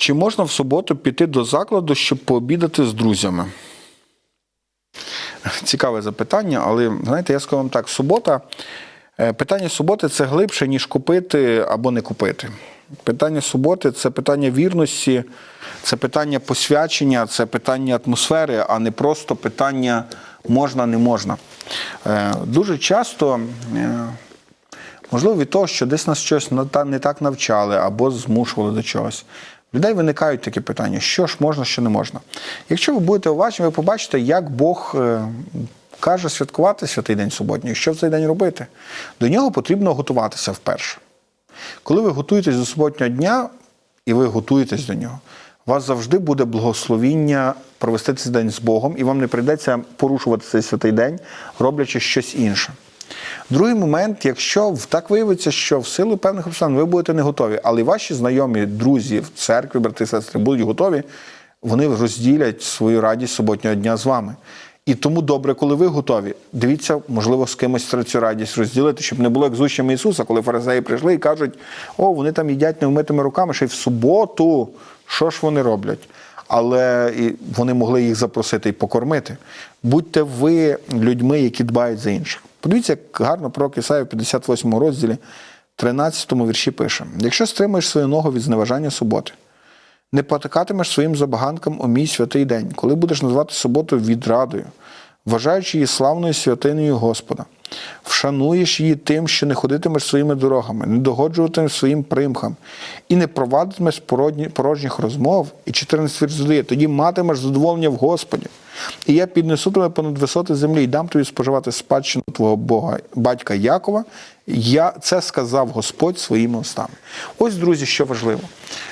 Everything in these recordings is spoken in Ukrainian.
Чи можна в суботу піти до закладу, щоб пообідати з друзями? Цікаве запитання, але знаєте, я скажу вам так: субота, е, питання суботи це глибше, ніж купити або не купити. Питання суботи це питання вірності, це питання посвячення, це питання атмосфери, а не просто питання можна, не можна. Е, Дуже часто. е, Можливо, від того, що десь нас щось не так навчали або змушували до чогось. Людей виникають такі питання: що ж можна, що не можна. Якщо ви будете уважні, ви побачите, як Бог е, каже святкувати святий день суботній, що в цей день робити. До нього потрібно готуватися вперше. Коли ви готуєтесь до суботнього дня і ви готуєтесь до нього, у вас завжди буде благословіння провести цей день з Богом, і вам не прийдеться порушувати цей святий день, роблячи щось інше. Другий момент, якщо так виявиться, що в силу певних обставин ви будете не готові, але ваші знайомі, друзі в церкві, брати і сестри, будуть готові, вони розділять свою радість суботнього дня з вами. І тому добре, коли ви готові, дивіться, можливо, з кимось цю радість розділити, щоб не було як з учнями Ісуса, коли фарисеї прийшли і кажуть, о, вони там їдять невмитими руками, ще й в суботу. Що ж вони роблять? Але вони могли їх запросити і покормити. Будьте ви людьми, які дбають за інших. Подивіться, як гарно пророк Ісаїв в 58 розділі, 13 вірші пише: якщо стримаєш свою ногу від зневажання суботи, не потикатимеш своїм забаганкам у мій святий день, коли будеш назвати суботу відрадою, вважаючи її славною святиною Господа, вшануєш її тим, що не ходитимеш своїми дорогами, не догоджуватимеш своїм примхам, і не провадитимеш порожніх розмов, і 14 вірш додає, тоді матимеш задоволення в Господі. І я піднесу тебе понад висоти землі і дам тобі споживати спадщину твого Бога, батька Якова. Я це сказав Господь своїми устами. Ось, друзі, що важливо.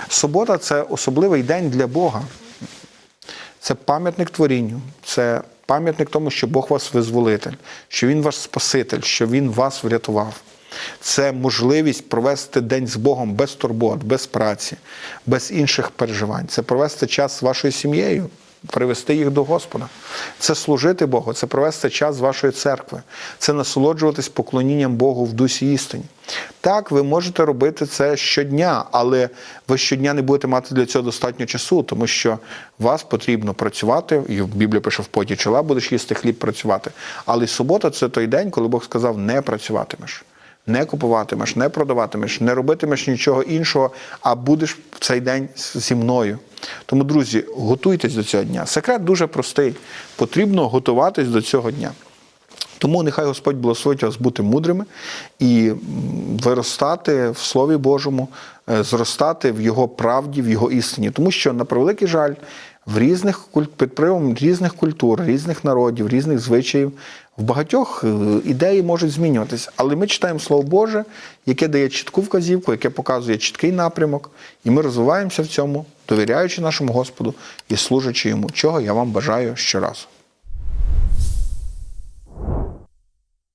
Субота це особливий день для Бога. Це пам'ятник творінню, це пам'ятник тому, що Бог вас визволитель, що Він ваш Спаситель, що Він вас врятував. Це можливість провести день з Богом без турбот, без праці, без інших переживань. Це провести час з вашою сім'єю, привести їх до Господа. Це служити Богу, це провести час з вашої церкви, це насолоджуватись поклонінням Богу в дусі істині. Так, ви можете робити це щодня, але ви щодня не будете мати для цього достатньо часу, тому що вас потрібно працювати. І в Біблії пише в поті чола будеш їсти хліб працювати. Але субота це той день, коли Бог сказав, не працюватимеш. Не купуватимеш, не продаватимеш, не робитимеш нічого іншого, а будеш в цей день зі мною. Тому, друзі, готуйтесь до цього дня. Секрет дуже простий. Потрібно готуватись до цього дня. Тому нехай Господь благословить вас бути мудрими і виростати в Слові Божому, е, зростати в Його правді, в Його істині. Тому що, на превеликий жаль, в різних під різних культур, різних народів, різних звичаїв, в багатьох е, ідеї можуть змінюватися. Але ми читаємо Слово Боже, яке дає чітку вказівку, яке показує чіткий напрямок, і ми розвиваємося в цьому, довіряючи нашому Господу і служачи йому, чого я вам бажаю щоразу.